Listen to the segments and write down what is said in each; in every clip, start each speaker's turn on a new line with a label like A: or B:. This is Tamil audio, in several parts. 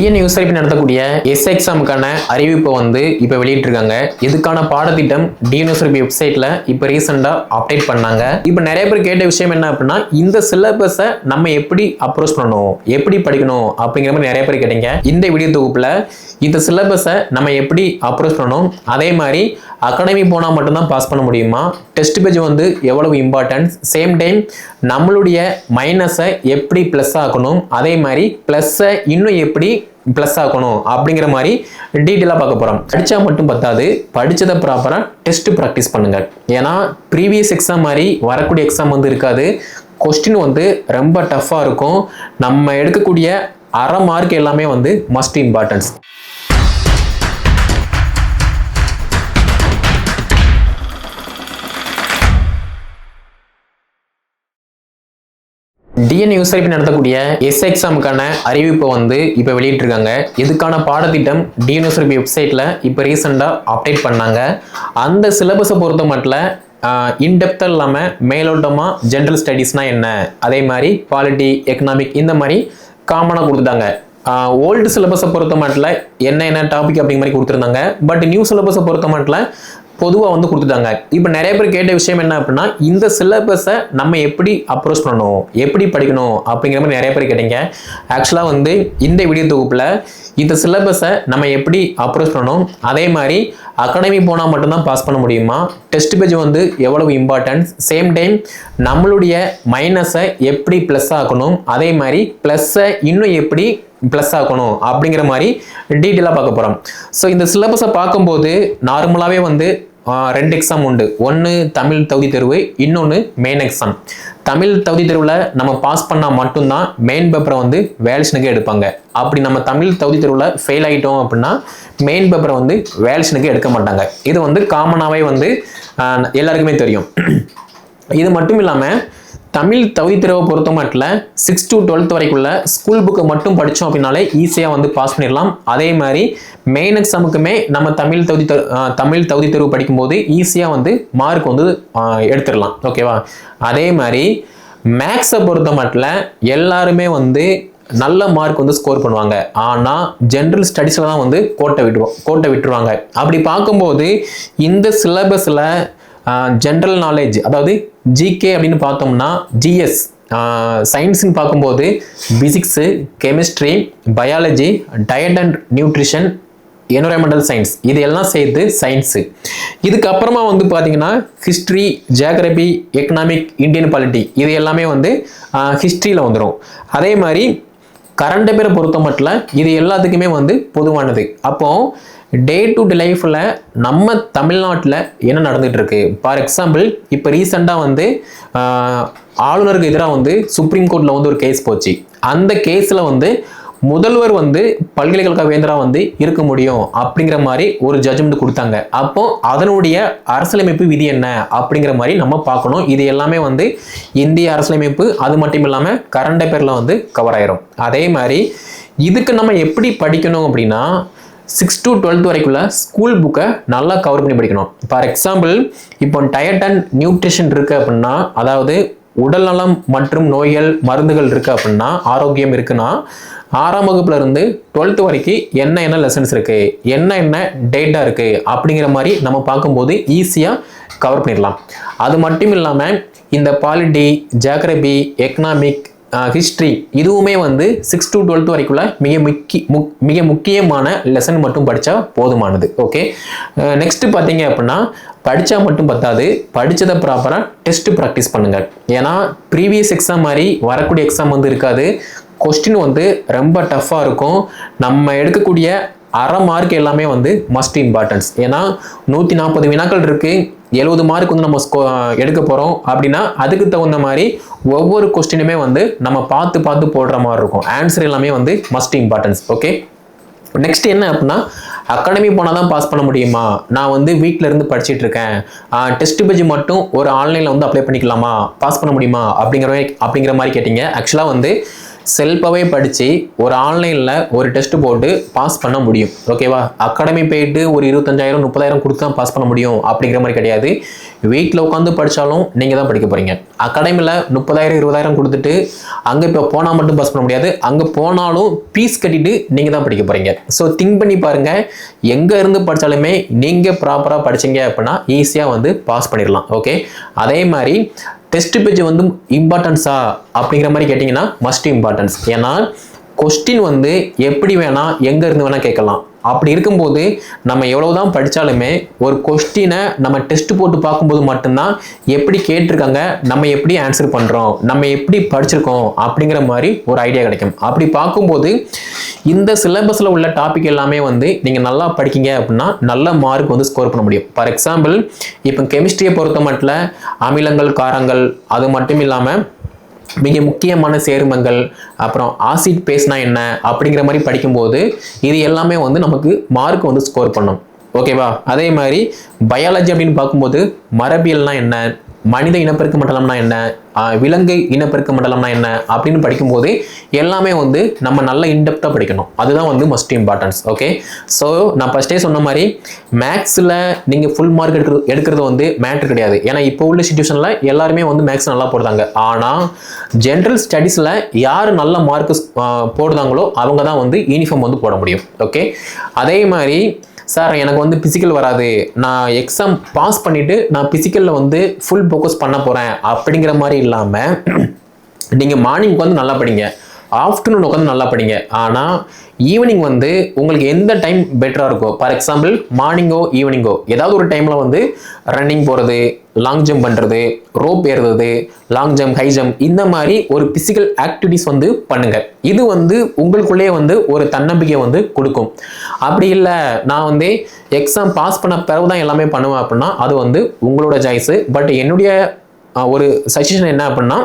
A: டிஎன் யூசரிப்பு நடத்தக்கூடிய எஸ் எக்ஸாமுக்கான அறிவிப்பை வந்து இப்போ வெளியிட்டிருக்காங்க. இதுக்கான பாடத்திட்டம்? டிஎன்யூஸ் யூசரிப்பு வெப்சைட்டில் இப்போ ரீசெண்டாக அப்டேட் பண்ணாங்க. இப்போ நிறைய பேர் கேட்ட விஷயம் என்ன அப்படின்னா இந்த சிலபஸை நம்ம எப்படி அப்ரோச் பண்ணணும்? எப்படி படிக்கணும்? அப்படிங்கிற மாதிரி நிறைய பேர் கேட்டீங்க. இந்த வீடியோ தொகுப்பில் இந்த சிலபஸை நம்ம எப்படி அப்ரோச் பண்ணணும்? அதே மாதிரி அகாடமி போனால் மட்டும்தான் பாஸ் பண்ண முடியுமா? டெஸ்ட் பேஜ் வந்து எவ்வளவு இம்பார்ட்டன்ஸ் சேம் டைம் நம்மளுடைய மைனஸை எப்படி ப்ளஸ் ஆக்கணும்? அதே மாதிரி ப்ளஸ்ஸை இன்னும் எப்படி ப்ளஸ் ஆக்கணும் அப்படிங்கிற மாதிரி டீட்டெயிலாக பார்க்க போகிறோம் படித்தா மட்டும் பத்தாது. படித்ததை ப்ராப்பராக டெஸ்ட்டு ப்ராக்டிஸ் பண்ணுங்கள் ஏன்னா ப்ரீவியஸ் எக்ஸாம் மாதிரி வரக்கூடிய எக்ஸாம் வந்து இருக்காது. கொஸ்டின் வந்து ரொம்ப டஃப்பாக இருக்கும். நம்ம எடுக்கக்கூடிய அரை மார்க் எல்லாமே வந்து மஸ்ட் இம்பார்ட்டன்ஸ் டிஎன் யூசரிப்பு நடத்தக்கூடிய எஸ் எக்ஸாமுக்கான அறிவிப்பை வந்து இப்போ வெளியிட்டிருக்காங்க. இதுக்கான பாடத்திட்டம்? டிஎன் யூசரிப்பு வெப்சைட்டில் இப்போ ரீசெண்டாக அப்டேட் பண்ணாங்க. அந்த சிலபஸை பொறுத்த மட்டும் இன்டெப்த்தாக இல்லாமல் மேலோட்டமாக ஜென்ரல் ஸ்டடீஸ்னால் என்ன? அதே மாதிரி பாலிட்டி எக்கனாமிக் இந்த மாதிரி காமனாக கொடுத்துட்டாங்க. ஓல்டு சிலபஸை பொறுத்த மட்டும் என்ன என்ன டாபிக் அப்படிங்கிற மாதிரி கொடுத்துருந்தாங்க. பட் நியூ சிலபஸை பொறுத்த மட்டும் பொதுவாக வந்து கொடுத்துட்டாங்க. இப்போ நிறைய பேர் கேட்ட விஷயம் என்ன அப்படின்னா இந்த சிலபஸை நம்ம எப்படி அப்ரோச் பண்ணணும்? எப்படி படிக்கணும்? அப்படிங்கிற மாதிரி நிறைய பேர் கேட்டீங்க. ஆக்சுவலாக வந்து இந்த வீடியோ தொகுப்பில் இந்த சிலபஸை நம்ம எப்படி அப்ரோச் பண்ணணும்? அதே மாதிரி அகாடமி போனால் மட்டும்தான் பாஸ் பண்ண முடியுமா? டெஸ்ட் பேஜ் வந்து எவ்வளவு இம்பார்ட்டன்ஸ் சேம் டைம் நம்மளுடைய மைனஸை எப்படி ப்ளஸ் ஆக்கணும்? அதே மாதிரி ப்ளஸ்ஸை இன்னும் எப்படி ப்ளஸ் ஆக்கணும்? அப்படிங்கிற மாதிரி டீட்டெயிலாக பார்க்க போகிறோம் ஸோ இந்த சிலபஸை பார்க்கும்போது நார்மலாகவே வந்து ரெண்டு எக்ஸாம் உண்டு. ஒன்று தமிழ் தகுதி தேர்வு இன்னொன்று மெயின் எக்ஸாம் தமிழ் தகுதி தேர்வில் நம்ம பாஸ் பண்ணால் மட்டும்தான் மெயின் பேப்பரை வந்து வேல்ஷனுக்கு எடுப்பாங்க. அப்படி நம்ம தமிழ் தகுதி தேர்வில் ஃபெயில் ஆகிட்டோம் அப்படின்னா மெயின் பேப்பரை வந்து வேல்ஷனுக்கு எடுக்க மாட்டாங்க. இது வந்து காமனாகவே வந்து எல்லாருக்குமே தெரியும். இது மட்டும் இல்லாமல் தமிழ் தகுதி தேர்வை பொறுத்த மட்டும் சிக்ஸ் டு டுவெல்த் வரைக்குள்ள ஸ்கூல் புக்கை மட்டும் படித்தோம் அப்படின்னாலே ஈஸியாக வந்து பாஸ் பண்ணிடலாம். அதே மாதிரி மெயின் எக்ஸாமுக்குமே நம்ம தமிழ் தகுதி தமிழ் தகுதி தேர்வு படிக்கும்போது ஈஸியாக வந்து மார்க் வந்து எடுத்துடலாம். ஓகேவா அதே மாதிரி மேக்ஸை பொறுத்த மட்டும் எல்லாருமே வந்து நல்ல மார்க் வந்து ஸ்கோர் பண்ணுவாங்க. ஆனால் ஜென்ரல் ஸ்டடீஸில் தான் வந்து கோட்டை விட்டுருவோம் கோட்டை விட்டுருவாங்க. அப்படி பார்க்கும்போது இந்த சிலபஸில் ஜென்ரல் நாலேஜ் அதாவது ஜிகே அப்படின்னு பார்த்தோம்னா ஜிஎஸ் சயின்ஸ்னு பார்க்கும்போது physics chemistry biology diet and nutrition environmental science இது எல்லாம் சேர்த்து சயின்ஸு இதுக்கப்புறமா வந்து பார்த்தீங்கன்னா history geography economic Indian polity இது எல்லாமே வந்து ஹிஸ்ட்ரியில் வந்துடும் அதே மாதிரி கரண்ட் பேரை பொறுத்த மட்டும் இது எல்லாத்துக்குமே வந்து பொதுவானது. அப்போது டே டு டே லைஃப்பில் நம்ம தமிழ்நாட்டில் என்ன நடந்துகிட்ருக்கு ஃபார் எக்ஸாம்பிள் இப்போ ரீசெண்டாக வந்து ஆளுநருக்கு எதிராக வந்து சுப்ரீம் கோர்ட்டில் வந்து ஒரு கேஸ் போச்சு. அந்த கேஸில் வந்து முதல்வர் வந்து பல்கலைக்கழக வேந்தரா வந்து இருக்க முடியும் அப்படிங்கிற மாதிரி ஒரு ஜட்ஜ்மெண்ட் கொடுத்தாங்க. அப்போ அதனுடைய அரசியலமைப்பு விதி என்ன அப்படிங்கிற மாதிரி நம்ம பார்க்கணும். இது எல்லாமே வந்து இந்திய அரசியலமைப்பு அது மட்டும் இல்லாமல் கரண்ட் அஃபேரில் வந்து கவர் ஆயிரும். அதே மாதிரி இதுக்கு நம்ம எப்படி படிக்கணும் அப்படின்னா சிக்ஸ் டு டுவெல்த் வரைக்குள்ள ஸ்கூல் புக்கை நல்லா கவர் பண்ணி படிக்கணும். ஃபார் எக்ஸாம்பிள் இப்போ டயட் அண்ட் நியூட்ரிஷன் இருக்குது அப்படின்னா அதாவது உடல்நலம் மற்றும் நோய்கள் மருந்துகள் இருக்குது அப்படின்னா ஆரோக்கியம் இருக்குன்னா ஆறாம் வகுப்புல இருந்து டுவெல்த் வரைக்கும் என்ன என்ன லெசன்ஸ் இருக்குது என்ன என்ன டேட்டா இருக்குது அப்படிங்கிற மாதிரி நம்ம பார்க்கும்போது ஈஸியாக கவர் பண்ணிடலாம். அது மட்டும் இல்லாமல் இந்த பாலிட்டி ஜியாகிரபி எக்கனாமிக் ஹிஸ்ட்ரி இதுவுமே வந்து சிக்ஸ் டு டுவெல்த் வரைக்குள்ள மிக முக்கி முக் மிக முக்கியமான லெசன் மட்டும் படித்தா போதுமானது. ஓகே நெக்ஸ்ட் பார்த்தீங்க அப்படின்னா படித்தா மட்டும் பத்தாது படித்ததை ப்ராப்பராக டெஸ்ட் ப்ராக்டிஸ் பண்ணுங்கள் ஏன்னா ப்ரீவியஸ் எக்ஸாம் மாதிரி வரக்கூடிய எக்ஸாம் வந்து இருக்காது. கொஸ்டின் வந்து ரொம்ப டஃப்பாக இருக்கும். நம்ம எடுக்கக்கூடிய அரை மார்க் எல்லாமே வந்து மஸ்ட் இம்பார்ட்டன்ஸ் ஏன்னா நூற்றி நாற்பது வினாக்கள் இருக்குது எழுபது மார்க் வந்து நம்ம ஸ்கோ எடுக்க போகிறோம் அப்படின்னா அதுக்கு தகுந்த மாதிரி ஒவ்வொரு கொஸ்டினுமே வந்து நம்ம பார்த்து பார்த்து போடுற மாதிரி இருக்கும். ஆன்சர் எல்லாமே வந்து மஸ்ட் இம்பார்ட்டன்ஸ் ஓகே நெக்ஸ்ட் என்ன அப்படின்னா அகாடமி போனால் தான் பாஸ் பண்ண முடியுமா? நான் வந்து வீட்டில் இருந்து படிச்சிட்டு இருக்கேன். டெஸ்ட் பேஜ் மட்டும் ஒரு ஆன்லைனில் வந்து அப்ளை பண்ணிக்கலாமா? பாஸ் பண்ண முடியுமா? அப்படிங்கிற மாதிரி அப்படிங்கிற மாதிரி கேட்டிங்க. ஆக்சுவலாக வந்து செல்ஃபாகவே படித்து ஒரு ஆன்லைனில் ஒரு டெஸ்ட் போட்டு பாஸ் பண்ண முடியும். ஓகேவா அகாடமி போயிட்டு ஒரு இருபத்தஞ்சாயிரம் முப்பதாயிரம் கொடுத்து தான் பாஸ் பண்ண முடியும் அப்படிங்கிற மாதிரி கிடையாது. வீட்டில் உட்காந்து படித்தாலும் நீங்கள் தான் படிக்க போகிறீங்க அகாடமியில் முப்பதாயிரம் இருபதாயிரம் கொடுத்துட்டு அங்கே இப்போ போனால் மட்டும் பாஸ் பண்ண முடியாது. அங்கே போனாலும் ஃபீஸ் கட்டிட்டு நீங்கள் தான் படிக்க போகிறீங்க ஸோ திங்க் பண்ணி பாருங்கள் எங்கே இருந்து படித்தாலுமே நீங்கள் ப்ராப்பராக படிச்சீங்க அப்படின்னா ஈஸியாக வந்து பாஸ் பண்ணிடலாம். ஓகே அதே மாதிரி டெஸ்ட் பேஜ் வந்து இம்பார்ட்டன்ஸா அப்படிங்கிற மாதிரி கேட்டிங்கன்னா மஸ்ட் இம்பார்ட்டன்ஸ் ஏன்னா கொஸ்டின் வந்து எப்படி வேணா எங்க இருந்து வேணா கேட்கலாம். அப்படி இருக்கும்போது நம்ம எவ்வளவுதான் படித்தாலுமே ஒரு கொஸ்டினை நம்ம டெஸ்ட் போட்டு பார்க்கும்போது மட்டும்தான் எப்படி கேட்டிருக்காங்க நம்ம எப்படி ஆன்சர் பண்ணுறோம் நம்ம எப்படி படிச்சிருக்கோம் அப்படிங்கிற மாதிரி ஒரு ஐடியா கிடைக்கும். அப்படி பார்க்கும்போது இந்த சிலபஸில் உள்ள டாபிக் எல்லாமே வந்து நீங்கள் நல்லா படிக்கிங்க அப்படின்னா நல்ல மார்க் வந்து ஸ்கோர் பண்ண முடியும். ஃபார் எக்ஸாம்பிள் இப்போ கெமிஸ்ட்ரியை பொறுத்த மட்டும் அமிலங்கள் காரங்கள் அது மட்டும் இல்லாமல் மிக முக்கியமான சேர்மங்கள் அப்புறம் ஆசிட் பேஸ்னா என்ன அப்படிங்கிற மாதிரி படிக்கும்போது இது எல்லாமே வந்து நமக்கு மார்க் வந்து ஸ்கோர் பண்ணும். ஓகேவா அதே மாதிரி பயாலஜி அப்படின்னு பார்க்கும்போது மரபியல்னா என்ன? மனித இனப்பெருக்க மண்டலம்னா என்ன? விலங்கு இனப்பெருக்க மண்டலம்னா என்ன? அப்படின்னு படிக்கும்போது எல்லாமே வந்து நம்ம நல்ல இன்டெப்த்தாக படிக்கணும். அதுதான் வந்து மஸ்ட் இம்பார்ட்டன்ஸ் ஓகே ஸோ நான் ஃபஸ்ட்டே சொன்ன மாதிரி மேக்ஸில் நீங்கள் ஃபுல் மார்க் எடுக்கிறது எடுக்கிறது வந்து மேட்ரு கிடையாது. ஏன்னா இப்போ உள்ள சுச்சுவேஷனில் எல்லாருமே வந்து மேக்ஸ் நல்லா போடுறாங்க. ஆனால் ஜென்ரல் ஸ்டடீஸில் யார் நல்ல மார்க் போடுறாங்களோ அவங்க தான் வந்து யூனிஃபார்ம் வந்து போட முடியும் ஓகே அதே மாதிரி சார் எனக்கு வந்து பிசிக்கல் வராது. நான் எக்ஸாம் பாஸ் பண்ணிவிட்டு நான் பிசிக்கலில் வந்து ஃபுல் ஃபோக்கஸ் பண்ண போகிறேன் அப்படிங்கிற மாதிரி இல்லாமல் நீங்கள் மார்னிங் வந்து நல்லா படிங்க. ஆஃப்டர்நூன் உட்காந்து நல்லா படிங்க. ஆனால் ஈவினிங் வந்து உங்களுக்கு எந்த டைம் பெட்டராக இருக்கோ? ஃபார் எக்ஸாம்பிள் மார்னிங்கோ ஈவினிங்கோ ஏதாவது ஒரு டைமில் வந்து ரன்னிங் போகிறது லாங் ஜம்ப் பண்ணுறது ரோப் ஏறுறது லாங் ஜம்ப் ஹை ஜம்ப் இந்த மாதிரி ஒரு பிசிக்கல் ஆக்டிவிட்டிஸ் வந்து பண்ணுங்கள் இது வந்து உங்களுக்குள்ளேயே வந்து ஒரு தன்னம்பிக்கையை வந்து கொடுக்கும். அப்படி இல்லை நான் வந்து எக்ஸாம் பாஸ் பண்ண பிறகு தான் எல்லாமே பண்ணுவேன் அப்படின்னா அது வந்து உங்களோட சாய்ஸு பட் என்னுடைய ஒரு சஜஷன் என்ன அப்படின்னா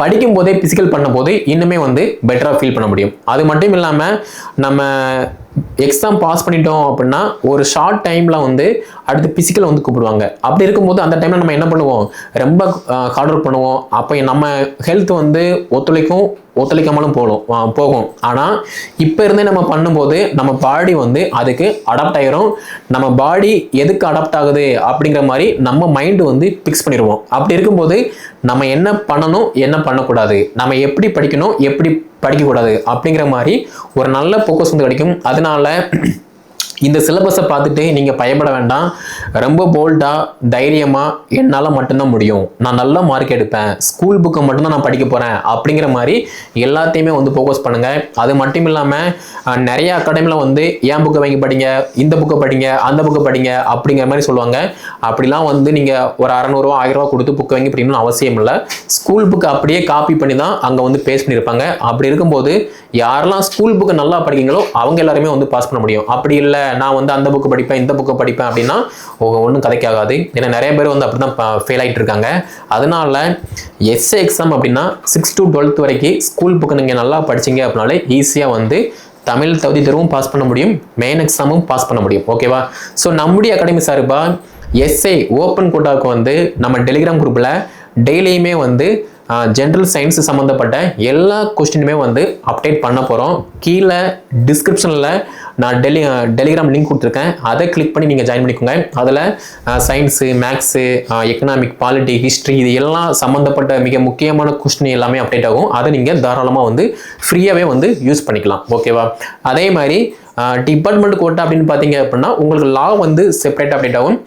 A: படிக்கும் போதே பிசிக்கல் பண்ணும்போது இன்னுமே வந்து பெட்டராக ஃபீல் பண்ண முடியும். அது மட்டும் இல்லாமல் நம்ம எக்ஸாம் பாஸ் பண்ணிட்டோம் அப்படின்னா ஒரு ஷார்ட் டைமில் வந்து அடுத்து பிசிக்கல் வந்து கூப்பிடுவாங்க. அப்படி இருக்கும்போது அந்த டைமில் நம்ம என்ன பண்ணுவோம்? ரொம்ப ஹார்ட் ஒர்க் பண்ணுவோம். அப்போ நம்ம ஹெல்த் வந்து ஒத்துழைக்கும். ஒத்துழைக்காமலும் போகும் போகும். ஆனால் இப்போ இருந்தே நம்ம பண்ணும்போது நம்ம பாடி வந்து அதுக்கு அடாப்ட் ஆகிரும் நம்ம பாடி எதுக்கு அடாப்ட் ஆகுது அப்படிங்கிற மாதிரி நம்ம மைண்டு வந்து ஃபிக்ஸ் பண்ணிடுவோம். அப்படி இருக்கும்போது நம்ம என்ன பண்ணணும் என்ன பண்ணக்கூடாது? நம்ம எப்படி படிக்கணும் எப்படி படிக்கக்கூடாது? அப்படிங்கிற மாதிரி ஒரு நல்ல ஃபோக்கஸ் வந்து கிடைக்கும். அதனால இந்த சிலபஸை பார்த்துட்டு நீங்கள் பயப்பட வேண்டாம். ரொம்ப போல்டாக தைரியமாக என்னால் மட்டும்தான் முடியும். நான் நல்ல மார்க் எடுப்பேன். ஸ்கூல் புக்கை மட்டும்தான் நான் படிக்க போகிறேன் அப்படிங்கிற மாதிரி எல்லாத்தையுமே வந்து ஃபோக்கஸ் பண்ணுங்கள் அது மட்டும் இல்லாமல் நிறைய அகாடமியில் வந்து ஏன் புக்கை வாங்கி படிங்க? இந்த புக்கை படிங்க அந்த புக்கை படிங்க அப்படிங்கிற மாதிரி சொல்லுவாங்க. அப்படிலாம் வந்து நீங்கள் ஒரு அறநூறுவா ஆயிரரூவா கொடுத்து புக்கை வாங்கி படிக்கணும்னு அவசியம் இல்லை. ஸ்கூல் புக்கை அப்படியே காப்பி பண்ணி தான் அங்கே வந்து பேஸ் பண்ணியிருப்பாங்க. அப்படி இருக்கும்போது யாரெல்லாம் ஸ்கூல் புக்கை நல்லா படிக்கீங்களோ அவங்க எல்லாருமே வந்து பாஸ் பண்ண முடியும். அப்படி இல்லை நான் வந்து அந்த புக்கு படிப்பேன் இந்த புக்கு படிப்பேன் அப்படின்னா ஒன்றும் கதைக்காகாது. ஏன்னா நிறைய பேர் வந்து அப்படி தான் ஃபெயில் ஆகிட்டு இருக்காங்க. அதனால எஸ்ஏ எக்ஸாம் அப்படின்னா சிக்ஸ் டு டுவெல்த் வரைக்கும் ஸ்கூல் புக்கு நீங்கள் நல்லா படிச்சீங்க அப்படின்னாலே ஈஸியாக வந்து தமிழ் தகுதி தேர்வும் பாஸ் பண்ண முடியும் மெயின் எக்ஸாமும் பாஸ் பண்ண முடியும். ஓகேவா ஸோ நம்முடைய அகாடமி சார்பாக எஸ்ஐ ஓப்பன் கோட்டாவுக்கு வந்து நம்ம டெலிகிராம் குரூப்பில் டெய்லியுமே வந்து ஜென்ரல் சயின்ஸ் சம்மந்தப்பட்ட எல்லா கொஸ்டினுமே வந்து அப்டேட் பண்ண போகிறோம் கீழே டிஸ்கிரிப்ஷனில் நான் டெலி டெலிகிராம் லிங்க் கொடுத்துருக்கேன். அதை கிளிக் பண்ணி நீங்கள் ஜாயின் பண்ணிக்கோங்க. அதில் science maths economic polity history இது எல்லாம் சம்மந்தப்பட்ட மிக முக்கியமான கொஸ்டின் எல்லாமே அப்டேட் ஆகும். அதை நீங்கள் தாராளமாக வந்து ஃப்ரீயாகவே வந்து யூஸ் பண்ணிக்கலாம். ஓகேவா அதே மாதிரி டிபார்ட்மெண்ட் கோட்டா அப்படின்னு பார்த்தீங்க அப்படின்னா உங்களுக்கு லா வந்து செப்பரேட் அப்டேட் ஆகும்.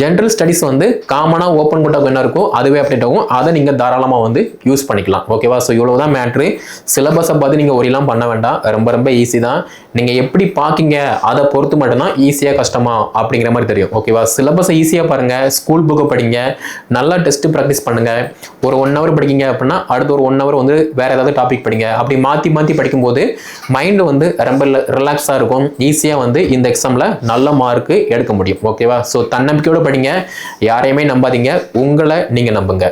A: ஜென்ரல் ஸ்டடிஸ் வந்து காமனாக ஓப்பன் கோட்டா என்ன இருக்கும் அதுவே அப்டேட் ஆகும். அதை நீங்கள் தாராளமாக வந்து யூஸ் பண்ணிக்கலாம். ஓகேவா ஸோ இவ்வளோ தான் மேட்ரு சிலபஸை பார்த்து நீங்கள் ஒரிலாம் பண்ண வேண்டாம். ரொம்ப ரொம்ப ஈஸி தான். நீங்கள் எப்படி பார்க்கிங்க அதை பொறுத்து மட்டும்தான் ஈஸியாக கஷ்டமா அப்படிங்கிற மாதிரி தெரியும். ஓகேவா சிலபஸை ஈஸியாக பாருங்கள் ஸ்கூல் புக்கை படிங்க. நல்லா டெஸ்ட் ப்ராக்டிஸ் பண்ணுங்கள் ஒரு ஒன் ஹவர் படிக்கிங்க அப்படின்னா அடுத்து ஒரு ஒன் ஹவர் வந்து வேறு ஏதாவது டாபிக் படிங்க. அப்படி மாற்றி மாற்றி படிக்கும்போது மைண்டு வந்து ரொம்ப ரிலாக்ஸாக இருக்கும். இருக்கும் ஈஸியாக வந்து இந்த எக்ஸாமில் நல்ல மார்க்கு எடுக்க முடியும். ஓகேவா ஸோ தன்னம்பிக்கையோடு படிங்க. யாரையுமே நம்பாதீங்க. உங்களை நீங்கள் நம்புங்க.